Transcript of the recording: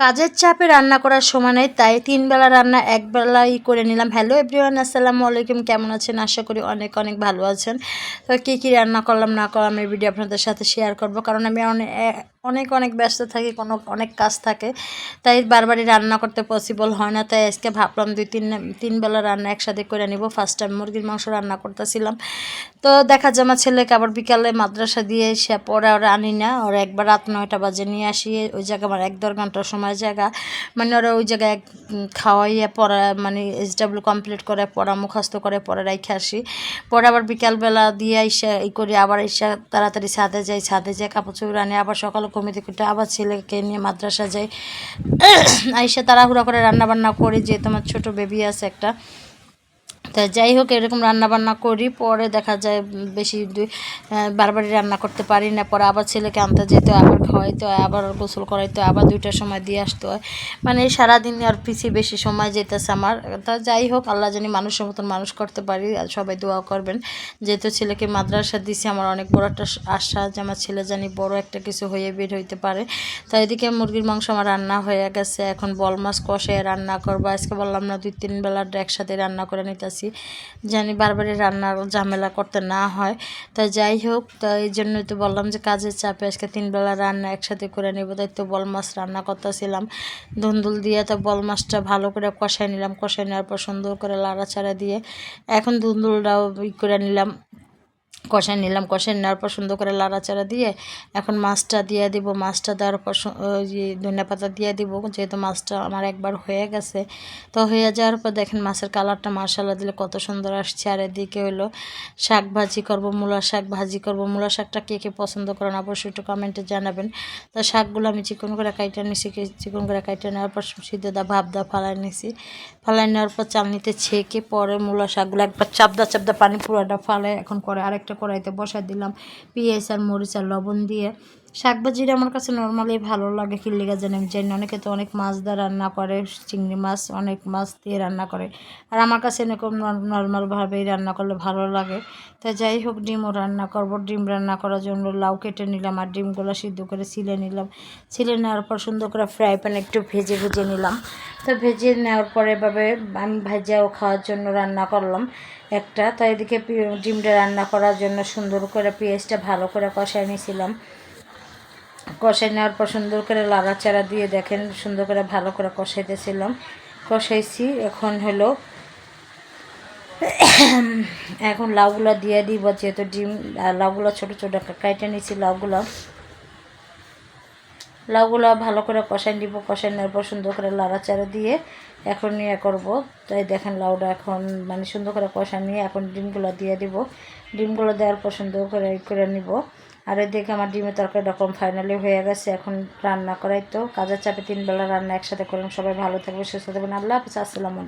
কাজের চাপে রান্না করার সময় নেই, তাই তিন বেলা রান্না এক বেলাই করে নিলাম। হ্যালো এভরিওয়ান আসসালামু আলাইকুম, কেমন আছেন? আশা করি অনেক অনেক ভালো আছেন। তো কী কী রান্না করলাম না করলাম, এই ভিডিও আপনাদের সাথে শেয়ার করব, কারণ আমি অনেক অনেক অনেক ব্যস্ত থাকি, কোনো, অনেক কাজ থাকে। তাই বারবারই রান্না করতে পসিবল হয় না। তাই আজকে ভাবলাম দুই, তিন তিন বেলা রান্না একসাথে করে নিব। ফার্স্ট টাইম মুরগির মাংস রান্না করতেছিলাম। তো দেখা যায় আমার ছেলেকে আবার বিকালে মাদ্রাসা দিয়ে এসে পরে ওরা আনি না। ওরা একবার রাত নয়টা বাজে নিয়ে আসি। ওই জায়গায় আমার এক দেড় ঘণ্টার সময় জায়গা। মানে ওরা ওই জায়গায় এক খাওয়াইয়ে পড়া মানে এস ডাব্লিউ কমপ্লিট করে, পড়া মুখস্থ করে, পরে রাইখে আসি। পরে আবার বিকালবেলা দিয়ে এসে এই করি। আবার এসে তাড়াতাড়ি ছাদে যাই। ছাদে যাই কাপড় চোপড় আনি। আবার সকালে কমিতে কুটে আবার ছেলেকে নিয়ে মাদ্রাসা যাই। আইসা তাড়াহুড়া করে রান্নাবান্না করি, যে তোমার ছোট বেবি আছে একটা। তা যাই হোক, এরকম রান্না বান্না করি, পরে দেখা যায় বেশি বারবারই রান্না করতে পারি না। পরে আবার ছেলেকে আনতে যেতে হয়, আবার খাওয়াইতে হয়, আবার গোসল করাইতে হয়, আবার দুইটার সময় দিয়ে আসতে হয়। মানে সারাদিন আর পিছিয়ে বেশি সময় যেতেছে আমার। তা যাই হোক, আল্লাহ জানি মানুষের মতন মানুষ করতে পারি সবাই দোয়া করবেন। যেহেতু ছেলেকে মাদ্রাসা দিছে, আমার অনেক বড় একটা আশা যে আমার ছেলে জানি বড় একটা কিছু হয়ে বের হইতে পারে। তাই এদিকে মুরগির মাংস আমার রান্না হয়ে গেছে। এখন বল মাছ কষে রান্না করব। আজকে বললাম না, দুই তিন বেলার একসাথে রান্না করে নিতেছি। জানি বারবারই রান্নার ঝামেলা করতে না হয়। তো যাই হোক, তো এই জন্যই তো বললাম যে কাজের চাপে আজকে তিনবেলা রান্না একসাথে করে নেব। তাই তো বল মাছ রান্না করতেছিলাম। ধুন্দুল দিয়ে তো বল মাছটা ভালো করে কষাই নিলাম। কষাই নেওয়ার পর সুন্দর করে লাড়াচাড়া দিয়ে এখন ধুন্দুলটাও ই করে নিলাম। কষাই নিলাম কষাই নেওয়ার পর সুন্দর করে লাড়াচাড়া দিয়ে এখন মাছটা দিয়ে দিব। মাছটা দেওয়ার পর ধনিয়া পাতা দিয়ে দিব, যেহেতু মাছটা আমার একবার হয়ে গেছে। তো হয়ে যাওয়ার পর দেখেন মাছের কালারটা মার্শাল্লা দিলে কত সুন্দর আসছে। আর এদিকে হলো শাক ভাজি করব, মূলা শাক ভাজি করব। মূলা শাকটা কে কে পছন্দ করেন অবশ্যই একটু কমেন্টে জানাবেন। তো শাকগুলো আমি চিকন করে কাইটে নিছি চিকন করে কাইটে নেওয়ার পর সিদ্ধ দা ভাব দা ফালাই নিছি। ফালাই নেওয়ার পর চালনিতে ছেঁকে পরে মূলা শাকগুলো একবার চাপদা চাপদা পানি পুরোটা ফালে এখন করে আরেকটা কড়াইতে বসা দিলাম। পেঁয়াজ আর মরিচ আর লবণ দিয়ে শাকভাজিটা আমার কাছে নর্মালি ভালো লাগে খিল্লিগা জানি, আমি জানি অনেকে তো অনেক মাছ দিয়ে রান্না করে, চিংড়ি মাছ, অনেক মাছ দিয়ে রান্না করে। আর আমার কাছে এরকম নর্মালভাবেই রান্না করলে ভালো লাগে। তাই যাই হোক, ডিমও রান্না করব। ডিম রান্না করার জন্য লাউ কেটে নিলাম আর ডিমগুলো সিদ্ধ করে ছিলে নিলাম। ছিলে নেওয়ার পর সুন্দর করে ফ্রাই প্যান একটু ভেজে ভেজে নিলাম। তো ভেজে নেওয়ার পরে এভাবে আমি ভাজাও খাওয়ার জন্য রান্না করলাম একটা। তাই এদিকে ডিমটা রান্না করার জন্য সুন্দর করে পেঁয়াজটা ভালো করে কষাই নিয়েছিলাম কষাই নেওয়ার পর সুন্দর করে লাড়াচাড়া দিয়ে দেখেন, সুন্দর করে ভালো করে কষাইতেছিলাম। কষাইছি, এখন হলো এখন লাউগুলো দিয়ে দিব, যেহেতু ডিম লাউগুলো ছোটো ছোটো কাইটে নিয়েছি লাউগুলো। লাউগুলো ভালো করে কষাই দিব কষাই নেওয়ার পর সুন্দর করে লাড়াচাড়া দিয়ে এখন নিয়ে করব। তাই দেখেন লাউটা এখন মানে সুন্দর করে কষা নিয়ে এখন ডিমগুলো দিয়ে দিব। ডিমগুলো দেওয়ার পর সুন্দর করে করে নিব। আর দেখে আমার ডিমের তরকারি রকম ফাইনালি হয়ে গেছে, এখন রান্না করাই তো। কাজের চাপে তিন বেলা রান্না একসাথে করলাম। সবাই ভালো থাকবে সুস্থ থাকবেন। আল্লাহ হাফিজ, আসসালামু